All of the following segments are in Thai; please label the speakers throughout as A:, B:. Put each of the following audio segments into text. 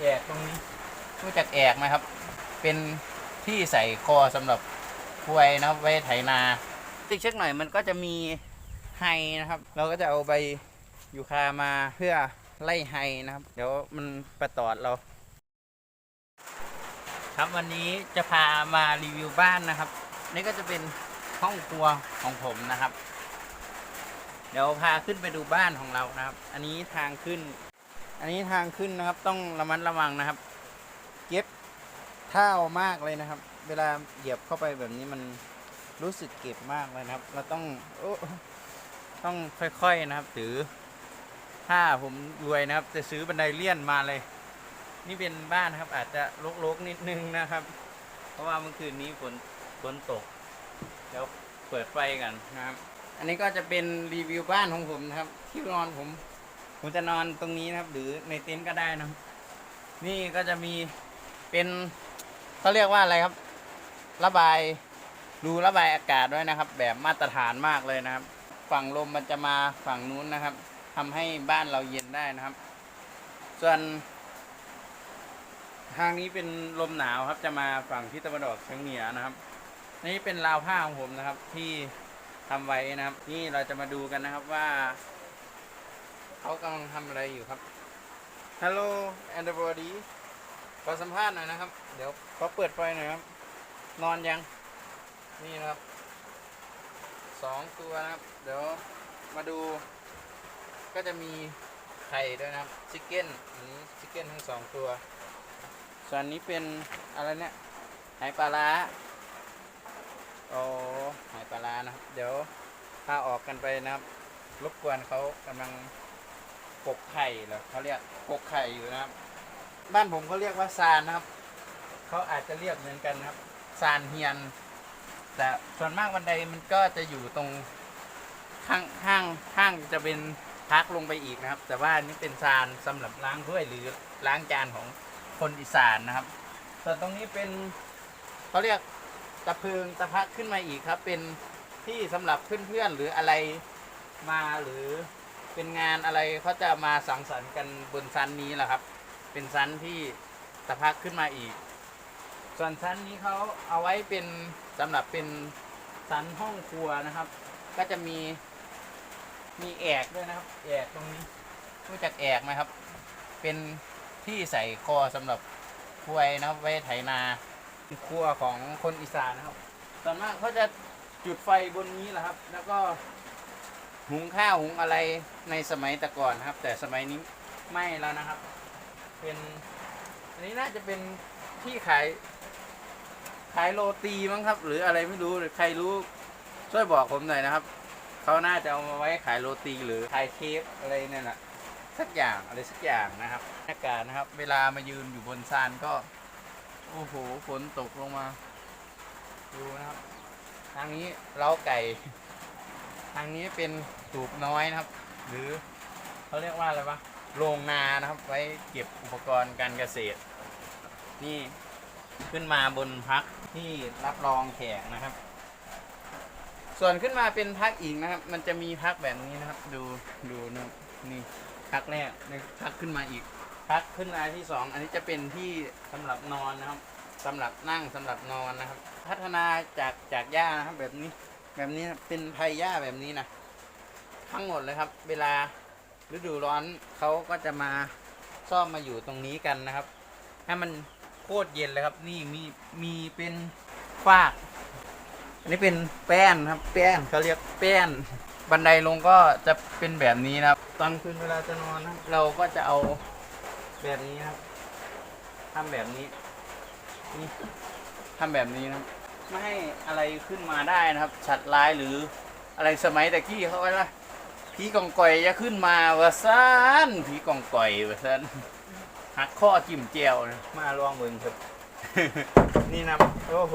A: แอกตรงนี้รู้จักแอกไหมครับ เป็นที่ใส่คอสำหรับควยนะครับไว้ไถนาติ๊กเช็คหน่อยมันก็จะมีไฮนะครับ เราก็จะเอาใบยูคามาเพื่อไล่ไฮนะครับ เดี๋ยวมันประตอดเรา ครับวันนี้จะพามารีวิวบ้านนะครับ นี่ก็จะเป็นห้องครัวของผมนะครับ เดี๋ยวพาขึ้นไปดูบ้านของเรานะครับ อันนี้ทางขึ้น อันนี้ทางขึ้นนะครับต้องระมัดระวังนะครับ เก็บเท้ามากเลยนะครับ เวลาเหยียบเข้าไปแบบนี้มันรู้สึกเก็บมากเลยนะครับ เราต้องโอ้ต้องค่อยๆนะครับ ถือถ้าผมรวยนะครับ จะซื้อบันไดเลื่อนมาเลย นี่เป็นบ้านนะครับ อาจจะรกๆนิดนึงนะครับ เพราะว่าเมื่อคืนนี้ฝนฝนตกเดี๋ยวเปิดไฟกันนะครับ อันนี้ก็จะเป็นรีวิวบ้านของผมนะครับ ที่นอนผม ผมจะนอนตรงนี้นะครับ หรือในเต็นท์ก็ได้นะครับนี่ก็จะมีเป็นเขาเรียกว่าอะไรครับ ระบายรูระบายอากาศด้วยนะครับ แบบมาตรฐานมากเลยนะครับ ฝั่งลมมันจะมาฝั่งนู้นนะครับทำให้บ้านเราเย็นได้นะครับ ส่วนทางนี้เป็นลมหนาวครับ จะมาฝั่งทิศตะวันออกเฉียงเหนือนะครับ นี่เป็นราวผ้าของผมนะครับ ที่ทำไว้นะครับ นี่เราจะมาดูกันนะครับว่า เขากำลังทำอะไรอยู่ครับ Hello everybody ขอสัมภาษณ์หน่อยนะครับ เดี๋ยวขอเปิดไฟหน่อยครับ นอนยัง นี่นะครับ สองตัวนะครับ เดี๋ยวมาดู ก็จะมีไข่ด้วยนะครับ ชิคเก้น อันนี้ชิคเก้นทั้งสองตัว ส่วนนี้เป็นอะไรเนี่ย หายปลาร้าโอ้หายปลาร้านะครับ เดี๋ยวพาออกกันไปนะครับ รบกวนเขากำลัง กกไข่เหรอเขาเรียกกกไข่อยู่นะครับ บ้านผมเขาเรียกว่าซานนะครับเขาอาจจะเรียกเหมือนกันนะครับซานเฮียน แต่ส่วนมากบันไดมันก็จะอยู่ตรงข้างข้างข้างจะเป็นพักลงไปอีกนะครับ แต่ว่านี้เป็นซานสำหรับล้างถ้วยหรือล้างจานของคนอีสานนะครับส่วนตรงนี้เป็นเขาเรียกตะเพิงตะพักขึ้นมาอีกครับ เป็นที่สำหรับเพื่อนๆหรืออะไรมาหรือ เป็นงานอะไรเขาจะมาสังสรรค์กันบนซันนี้แหละครับ เป็นซันที่ตะพักขึ้นมาอีก ส่วนซันนี้เขาเอาไว้เป็นสำหรับเป็นซันห้องครัวนะครับ ก็จะมีมีแอกด้วยนะครับ แอกตรงนี้รู้จักแอกไหมครับ เป็นที่ใส่คอสำหรับควยนะครับไว้ไถนาครัวของคนอีสานนะครับส่วนมากเขาจะจุดไฟบนนี้แหละครับ แล้วก็ หุงข้าวหุงอะไรในสมัยแต่ก่อนครับ แต่สมัยนี้ไม่แล้วนะครับ เป็นอันนี้น่าจะเป็นที่ขาย ขายโรตีมั้งครับ หรืออะไรไม่รู้หรือใครรู้ช่วยบอกผมหน่อยนะครับเขาน่าจะเอามาไว้ขายโรตีหรือขายเค้กอะไรเนี่ยแหละสักอย่างอะไรสักอย่างนะครับอากาศนะครับ เวลามายืนอยู่บนซานก็ โอ้โหฝนตกลงมา ดูนะครับ ทางนี้เล้าไก่ ทางนี้เป็นตูบน้อยนะครับ หรือเขาเรียกว่าอะไรวะโรงนานะครับ ไว้เก็บอุปกรณ์การเกษตร นี่ขึ้นมาบนพักที่รับรองแขกนะครับ ส่วนขึ้นมาเป็นพักอีกนะครับ มันจะมีพักแบบนี้นะครับ ดูดูนะนี่พักแรกนี่พักขึ้นมาอีกพักขึ้นมาที่สองอันนี้จะเป็นที่สำหรับนอนนะครับสำหรับนั่งสำหรับนอนนะครับ พัฒนาจากจากหญ้านะครับแบบนี้ แบบนี้เป็นไผ่หญ้าแบบนี้นะทั้งหมดเลยครับ เวลาฤดูร้อนเขาก็จะมาซ่อมมาอยู่ตรงนี้กันนะครับ ให้มันโคตรเย็นเลยครับ นี่มีมีเป็นฟาก อันนี้เป็นแป้นครับ แป้นเขาเรียกแป้น บันไดลงก็จะเป็นแบบนี้นะครับ ตอนคืนเวลาจะนอนนะเราก็จะเอาแบบนี้ครับทำแบบนี้นี่ทำแบบนี้นะครับ ไม่ให้อะไรขึ้นมาได้นะครับ ฉัดร้ายหรืออะไรสมัยตะกี้เขาไว้ละผีกองก่อยจะขึ้นมาวะซานผีกองก่อยวะซานหักข้อจิ้มเจียวนะมาลองเบิ่งครับ นี่นะโอ้โห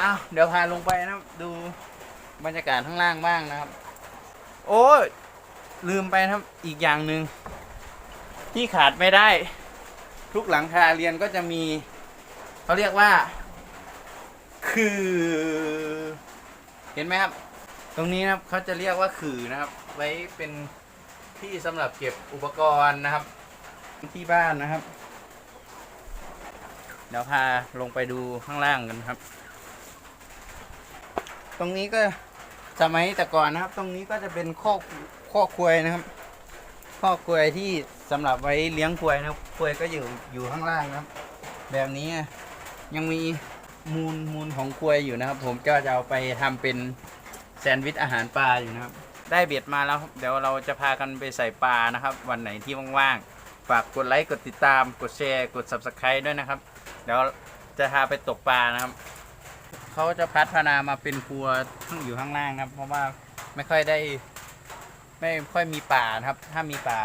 A: อ้าวเดี๋ยวพาลงไปนะครับดูบรรยากาศข้างล่างบ้างนะครับ โอ้ยลืมไปนะครับอีกอย่างหนึ่งที่ขาดไม่ได้ ทุกหลังคาเรียนก็จะมีเขาเรียกว่า คือ เห็นไหมครับ ตรงนี้นะครับเขาจะเรียกว่าขื่อนะครับ ไว้เป็นที่สำหรับเก็บอุปกรณ์นะครับ ที่บ้านนะครับ เดี๋ยวพาลงไปดูข้างล่างกันครับ ตรงนี้ก็สมัยแต่ก่อนนะครับ ตรงนี้ก็จะเป็นข้อกข้อกควยนะครับ ข้อกควยที่สำหรับไว้เลี้ยงควยนะครับควยก็อยู่อยู่ข้างล่างนะครับ แบบนี้ยังมี มูลมูลของควยอยู่นะครับ ผมก็จะเอาไปทำเป็นแซนด์วิชอาหารปลาอยู่นะครับ ได้เบ็ดมาแล้วครับเดี๋ยวเราจะพากันไปใส่ปลานะครับ วันไหนที่ว่างๆฝากกดไลค์กดติดตาม กดแชร์กด subscribe ด้วยนะครับ เดี๋ยวจะพาไปตกปลานะครับ เขาจะพัฒนามาเป็นครัวอยู่ข้างล่างครับ เพราะว่าไม่ค่อยได้ ไม่ค่อยมีป่านะครับ ถ้ามีป่า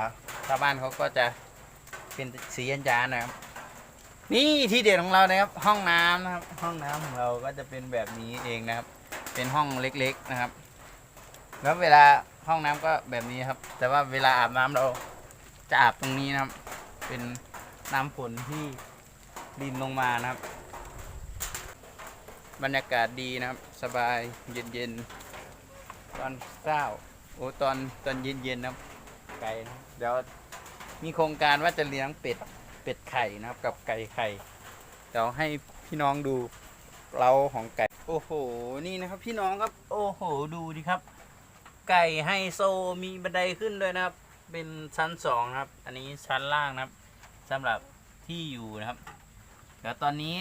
A: ชาวบ้านเขาก็จะเป็นสียันยานนะครับ นี่ที่เด็ดของเรานะครับห้องน้ำนะครับ ห้องน้ำของเราก็จะเป็นแบบนี้เองนะครับ เป็นห้องเล็กๆนะครับ แล้วเวลาห้องน้ำก็แบบนี้ครับ แต่ว่าเวลาอาบน้ำเราจะอาบตรงนี้นะครับ เป็นน้ำฝนที่ดินลงมานะครับ บรรยากาศดีนะครับ สบายเย็นๆตอนเช้าโอ้ตอนตอนเย็นๆนะครับไก่นะเดี๋ยวมีโครงการว่าจะเลี้ยงเป็ด เป็ดไข่นะครับ กับไก่ไข่เดี๋ยวให้พี่น้องดูเราของไก่ โอ้โห นี่นะครับ พี่น้องครับ โอ้โห ดูดิครับ ไก่ไฮโซมีบันไดขึ้นด้วยนะครับ เป็นชั้นสองนะครับ อันนี้ชั้นล่างนะครับสำหรับที่อยู่นะครับ เดี๋ยวตอนนี้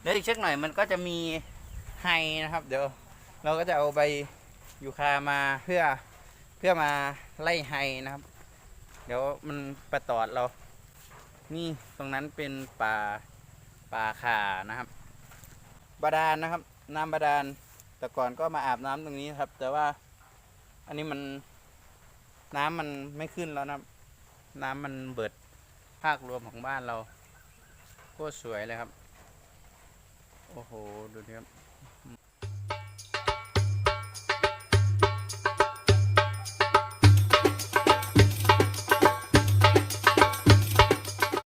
A: เดี๋ยวอีกเช็คหน่อยมันก็จะมีไฮนะครับ เดี๋ยวเราก็จะเอาใบยูคามาเพื่อเพื่อมาไล่ไฮนะครับ เดี๋ยวมันประตอดเรา นี่ตรงนั้นเป็นป่าป่าขานะครับ บาดาลนะครับ น้ำบาดาลแต่ก่อนก็มาอาบน้ำตรงนี้ครับ แต่ว่าอันนี้มันน้ำมันไม่ขึ้นแล้วนะครับ น้ำมันเบิดภาครวมของบ้านเราโคตรสวยเลยครับ โอ้โห ดูดิครับ